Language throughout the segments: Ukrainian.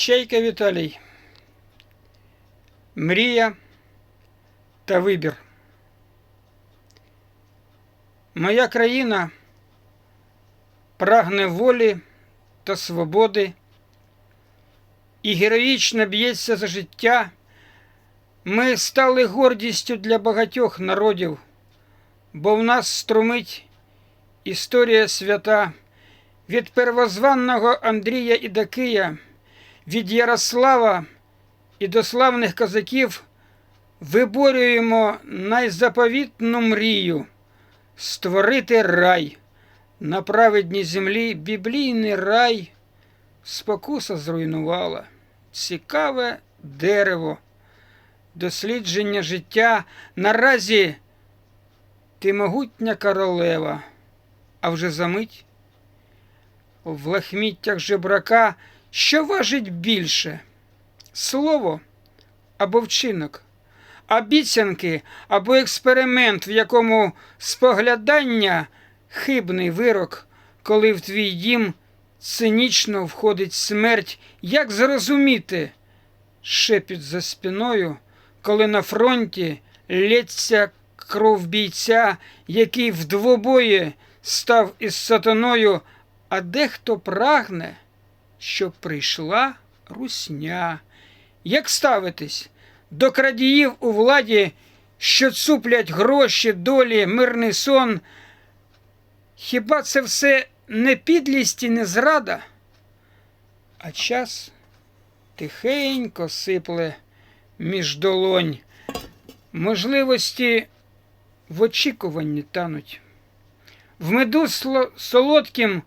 Чайка Віталій. Мрія та вибір. Моя країна прагне волі та свободи і героїчно б'ється за життя. Ми стали гордістю для багатьох народів, бо в нас струмить історія свята від первозванного Андрія Ідакия, від Ярослава і до славних козаків виборюємо найзаповітну мрію створити рай. На праведній землі, біблійний рай спокуса зруйнувала, цікаве дерево, дослідження життя. Наразі ти могутня королева, а вже замить в лахміттях жебрака, що важить більше? Слово або вчинок, обіцянки або експеримент, в якому споглядання хибний вирок, коли в твій дім цинічно входить смерть, як зрозуміти? Шепіт за спиною, коли на фронті лється кров бійця, який в двобої став із сатаною, а дехто прагне, щоб прийшла русня. Як ставитись до крадіїв у владі, що цуплять гроші, долі, мирний сон? Хіба це все не підлість і не зрада? А час тихенько сипле між долонь. Можливості в очікуванні тануть. В меду солодким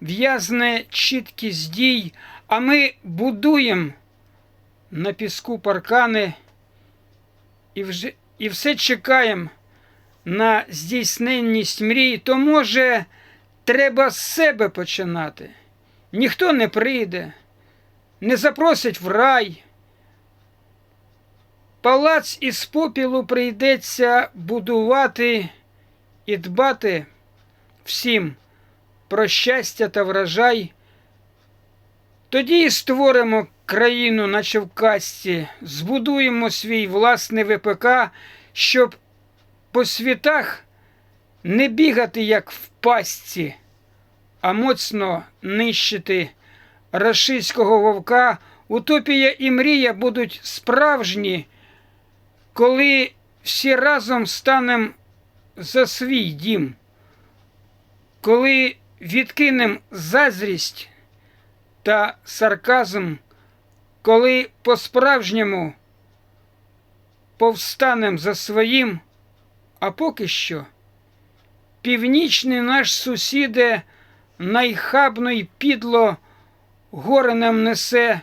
в'язне чіткість дій, а ми будуємо на піску паркани і, вже, і все чекаємо на здійсненність мрій, то може треба з себе починати. Ніхто не прийде, не запросить в рай. Палац із попілу прийдеться будувати і дбати всім про щастя та врожай. Тоді і створимо країну, наче в касті, збудуємо свій власний ВПК, щоб по світах не бігати, як в пастці, а моцно нищити рашистського вовка. Утопія і мрія будуть справжні, коли всі разом станемо за свій дім, коли відкинем зазрість та сарказм, коли по-справжньому повстанем за своїм, а поки що північний наш сусіде найхабно й підло горе нам несе,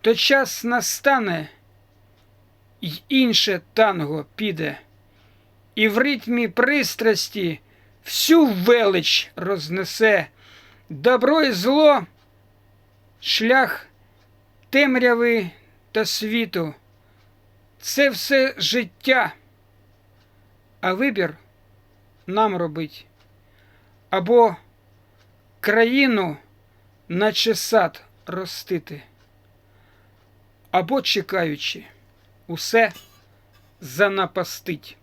то час настане, й інше танго піде, і в ритмі пристрасті всю велич рознесе, добро і зло, шлях темряви та світу. Це все життя, а вибір нам робить. Або країну, наче сад ростити, або чекаючи, усе занапастить.